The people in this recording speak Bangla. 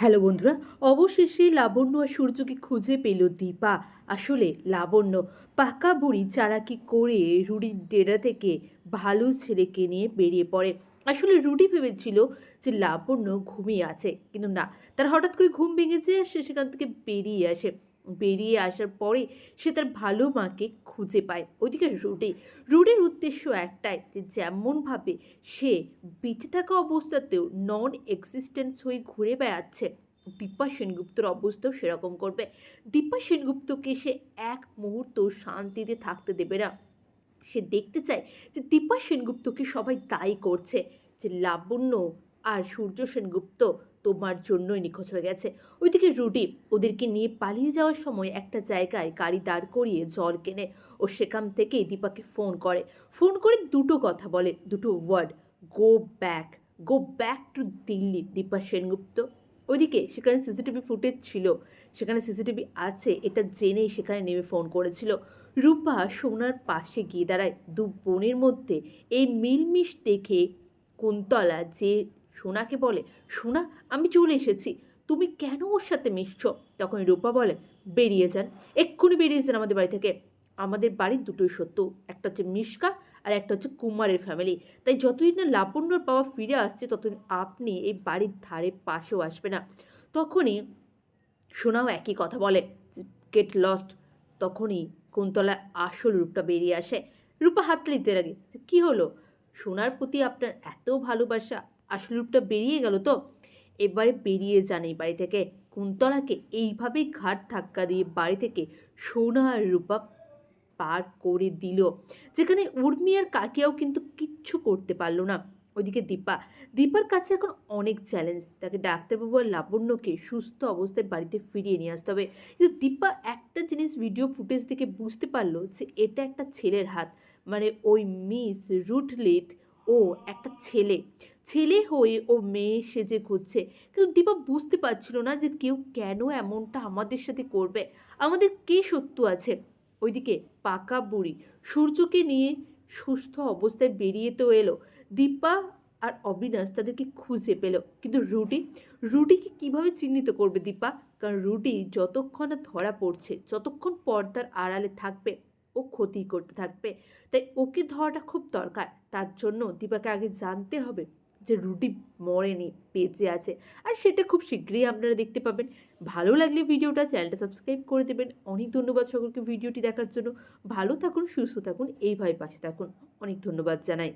হ্যালো বন্ধুরা, অবশেষে লাবণ্য আর সূর্যকে খুঁজে পেল দীপা। আসলে লাবণ্য পাকা বুড়ি চালাকি করে রুডির ডেরা থেকে ভালো ছেলেকে নিয়ে বেরিয়ে পড়ে। আসলে রুডি ভেবেছিল যে লাবণ্য ঘুমিয়ে আছে, কিন্তু না, তার হঠাৎ করে ঘুম ভেঙেছে সে সেখান থেকে বেরিয়ে আসে। বেরিয়ে আসার পরে সে তার ভালো মাকে খুঁজে পায়। ওইদিকে রুডি, রুডির উদ্দেশ্য একটাই যে যেমনভাবে সে বেঁচে থাকা অবস্থাতেও নন এক্সিস্টেন্স হয়ে ঘুরে বেড়াচ্ছে, দীপা সেনগুপ্তর অবস্থাও সেরকম করবে। দীপা সেনগুপ্তকে সে এক মুহূর্ত শান্তিতে থাকতে দেবে না। সে দেখতে চায় যে দীপা সেনগুপ্তকে সবাই দায়ী করছে, যে লাবণ্য আর সূর্য সেনগুপ্ত তোমার জন্যই নিখোঁজ হয়ে গেছে। ওইদিকে রুডি ওদেরকে নিয়ে পালিয়ে যাওয়ার সময় একটা জায়গায় গাড়ি দাঁড় করিয়ে জল কেনে ও সেখান থেকে দীপাকে ফোন করে। ফোন করে দুটো কথা বলে, দুটো word go back go back to Delhi, Dipa Sengupta. ওইদিকে সেখানে সিসিটিভি ফুটেজ ছিল, সেখানে সিসিটিভি আছে, এটা জেনেই সেখানে নেমে ফোন করেছিল। রূপা সোনার পাশে গিয়ে দাঁড়ায়, দু বোনের মধ্যে এই মিলমিশ দেখে কুন্তলা যে সোনাকে বলে, সোনা, আমি চলে এসেছি। তুমি কেন ওর সাথে মিশছ? তখন রূপা বলে, বেরিয়ে যান। এক্ষুনি বেরিয়ে যান আমাদের বাড়ি থেকে। আমাদের বাড়ির দুটোই সত্য। একটা হচ্ছে মিশকা আর একটা হচ্ছে কুমারের ফ্যামিলি তাই যতদিন না লাবণ্যর বাবা ফিরে আসছে, ততদিন আপনি এই বাড়ির ধারে পাশেও আসবে না। তখনই সোনাও একই কথা বলে গেট লস্ট তখনই কুন্তলার আসল রূপটা বেরিয়ে আসে। রূপা হাত লিখতে লাগে, কী হলো? সোনার প্রতি আপনার এত ভালোবাসা আসল রূপটা বেরিয়ে গেল তো? এবারে বেরিয়ে যান এই বাড়ি থেকে। কুন্তলাকে এইভাবেই ঘাট ধাক্কা দিয়ে বাড়ি থেকে সোনা আর রূপা পার করে দিল, যেখানে উর্মি আর কাকিয়াও কিন্তু কিচ্ছু করতে পারল না। ওইদিকে দীপা, দীপার কাছে এখন অনেক চ্যালেঞ্জ তাকে ডাক্তারবাবু আর লাবণ্যকে সুস্থ অবস্থায় বাড়িতে ফিরিয়ে নিয়ে আসতে হবে। কিন্তু দীপা একটা জিনিস ভিডিও ফুটেজ থেকে বুঝতে পারল যে এটা একটা ছেলের হাত। মানে ওই মিস রুটলিথ ও একটা ছেলে। ছেলে হয়ে ও মেয়ে সেজে ঘুরছে। কিন্তু দীপা বুঝতে পারছিল না যে কেউ কেন এমনটা আমাদের সাথে করবে। আমাদের কে সত্য আছে? ওইদিকে পাকা বুড়ি সূর্যকে নিয়ে সুস্থ অবস্থায় বেরিয়ে তো এলো। দীপা আর অবিনাশ তাদেরকে খুঁজে পেল। কিন্তু রুডি রুডিকে কীভাবে চিহ্নিত করবে দীপা? কারণ রুটি যতক্ষণ ধরা পড়ছে, যতক্ষণ পর্দার আড়ালে থাকবে ও ক্ষতি করতে থাকবে। তাই ওকে ধরাটা খুব দরকার। তার জন্য দীপাকে আগে জানতে হবে যে রুটি মরেনি, বেঁচে আছে। আর সেটা খুব শীঘ্রই আপনারা দেখতে পাবেন। ভালো লাগলে ভিডিওটা চ্যানেলটা সাবস্ক্রাইব করে দেবেন। অনেক ধন্যবাদ সকলকে ভিডিওটি দেখার জন্য। ভালো থাকুন, সুস্থ থাকুন এইভাবে পাশে থাকুন। অনেক ধন্যবাদ জানাই।